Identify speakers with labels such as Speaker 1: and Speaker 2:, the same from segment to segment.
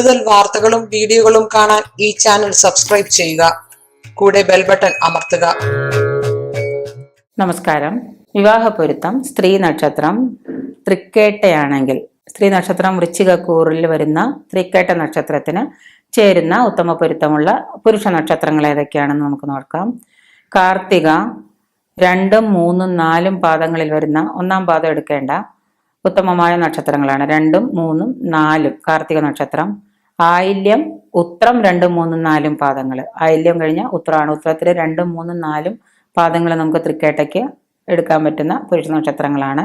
Speaker 1: കൂടുതൽ വാർത്തകളും വീഡിയോകളും കാണാൻ ഈ ചാനൽ സബ്സ്ക്രൈബ് ചെയ്യുക. കൂടെ ബെൽ ബട്ടൺ അമർത്തുക.
Speaker 2: നമസ്കാരം. വിവാഹ പൊരുത്തം സ്ത്രീ നക്ഷത്രം തൃക്കേട്ടയാണെങ്കിൽ സ്ത്രീ നക്ഷത്രം വൃശ്ചികക്കൂറിൽ വരുന്ന തൃക്കേട്ട നക്ഷത്രത്തിന് ചേരുന്ന ഉത്തമ പൊരുത്തമുള്ള പുരുഷ നക്ഷത്രങ്ങൾ ഏതൊക്കെയാണെന്ന് നമുക്ക് നോക്കാം. കാർത്തിക രണ്ടും മൂന്നും നാലും പാദങ്ങളിൽ വരുന്ന ഒന്നാം പാദം എടുക്കേണ്ട ഉത്തമമായ നക്ഷത്രങ്ങളാണ്. രണ്ടും മൂന്നും നാലും കാർത്തിക നക്ഷത്രം. ആയില്യം ഉത്രം രണ്ടും മൂന്നും നാലും പാദങ്ങൾ ആയില്യം കഴിഞ്ഞാൽ ഉത്രമാണ് ഉത്രത്തിലെ രണ്ടും മൂന്നും നാലും പാദങ്ങൾ നമുക്ക് തൃക്കേട്ടയ്ക്ക് എടുക്കാൻ പറ്റുന്ന പുരുഷ നക്ഷത്രങ്ങളാണ്.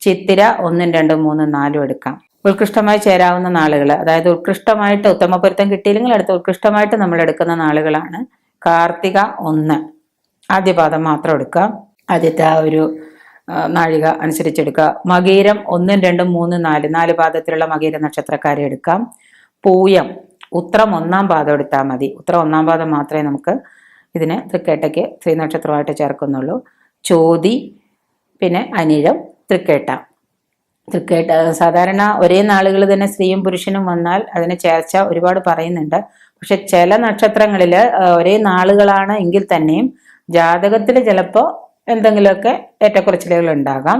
Speaker 2: ചിത്തിര ഒന്നും രണ്ടും മൂന്നും നാലും എടുക്കാം. ഉത്കൃഷ്ടമായി ചേരാവുന്ന നാളുകൾ അതായത് ഉത്കൃഷ്ടമായിട്ട് ഉത്തമ പൊരുത്തം കിട്ടിയില്ലെങ്കിൽ അടുത്ത ഉത്കൃഷ്ടമായിട്ട് നമ്മൾ എടുക്കുന്ന നാളുകളാണ്. കാർത്തിക ഒന്ന്. ആദ്യ പാദം മാത്രം എടുക്കുക ആദ്യത്തെ ആ ഒരു നാഴിക അനുസരിച്ചെടുക്കുക മകീരം ഒന്നും രണ്ടും മൂന്നും നാല്. നാല് പാദത്തിലുള്ള മകീര നക്ഷത്രക്കാരെ എടുക്കാം. പൂയം. ഉത്രം ഒന്നാം പാദം എടുത്താൽ മതി. ഉത്രം ഒന്നാം പാദം മാത്രമേ നമുക്ക് ഇതിന് തൃക്കേട്ടയ്ക്ക് സ്ത്രീ നക്ഷത്രമായിട്ട് ചേർക്കുന്നുള്ളൂ. ചോതി പിന്നെ അനിഴം തൃക്കേട്ട. തൃക്കേട്ട സാധാരണ ഒരേ നാളുകൾ തന്നെ സ്ത്രീയും പുരുഷനും വന്നാൽ അതിനെ ചേർച്ച ഒരുപാട് പറയുന്നുണ്ട്. പക്ഷെ ചില നക്ഷത്രങ്ങളിൽ ഒരേ നാളുകളാണ് എങ്കിൽ തന്നെയും ജാതകത്തിൽ ചിലപ്പോൾ എന്തെങ്കിലുമൊക്കെ ഏറ്റക്കുറച്ചിലുകൾ ഉണ്ടാകാം.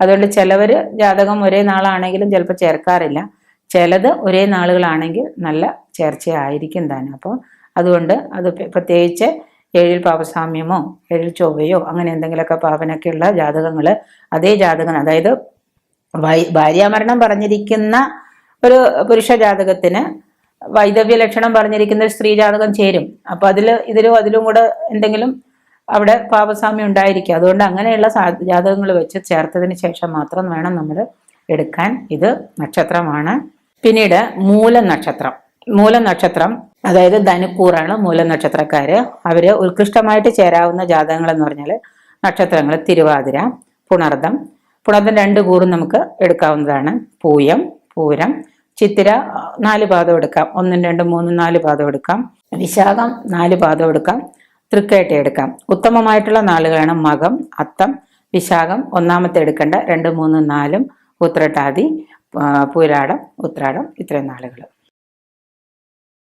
Speaker 2: അതുകൊണ്ട് ചിലവർ ജാതകം ഒരേ നാളാണെങ്കിലും ചിലപ്പോൾ ചേർക്കാറില്ല. ചിലത് ഒരേ നാളുകളാണെങ്കിൽ നല്ല ചേർച്ചയായിരിക്കും താനും അപ്പോൾ അതുകൊണ്ട് അത് പ്രത്യേകിച്ച് ഏഴിൽ പാപസാമ്യമോ ഏഴിൽ ചൊവ്വയോ അങ്ങനെ എന്തെങ്കിലുമൊക്കെ പാപനൊക്കെയുള്ള ജാതകങ്ങൾ അതേ ജാതകം അതായത് ഭാര്യാമരണം പറഞ്ഞിരിക്കുന്ന ഒരു പുരുഷ ജാതകത്തിന് വൈദവ്യ ലക്ഷണം പറഞ്ഞിരിക്കുന്ന ഒരു സ്ത്രീ ജാതകം ചേരും. അപ്പോൾ അതിൽ ഇതിലും അതിലും കൂടെ എന്തെങ്കിലും അവിടെ പാപസാമ്യം ഉണ്ടായിരിക്കും. അതുകൊണ്ട് അങ്ങനെയുള്ള ജാതകങ്ങൾ വെച്ച് ചേർത്തതിന് ശേഷം മാത്രം വേണം നമ്മൾ എടുക്കാൻ. ഇത് നക്ഷത്രമാണ്. പിന്നീട് മൂല നക്ഷത്രം മൂല നക്ഷത്രം അതായത് ധനുക്കൂറാണ് മൂല നക്ഷത്രക്കാര് അവർ ഉത്കൃഷ്ടമായിട്ട് ചേരാവുന്ന ജാതകങ്ങൾ എന്ന് പറഞ്ഞാൽ നക്ഷത്രങ്ങൾ തിരുവാതിര പുണർദം. പുണർദം രണ്ട് കൂറും നമുക്ക് എടുക്കാവുന്നതാണ്. പൂയം പൂരം ചിത്തിര നാല് പാദം എടുക്കാം. ഒന്നും രണ്ടും മൂന്നും നാല് പാദം എടുക്കാം. വിശാഖം നാല് പാദം എടുക്കാം. തൃക്കേട്ട എടുക്കാം. ഉത്തമമായിട്ടുള്ള നാളുകളാണ് മകം അത്തം വിശാഖം. ഒന്നാമത്തെ എടുക്കേണ്ട രണ്ട് മൂന്നും നാലും ഉത്രട്ടാതി. പൂരാടം ഉത്രാടം ഇത്രയും നാളുകൾ.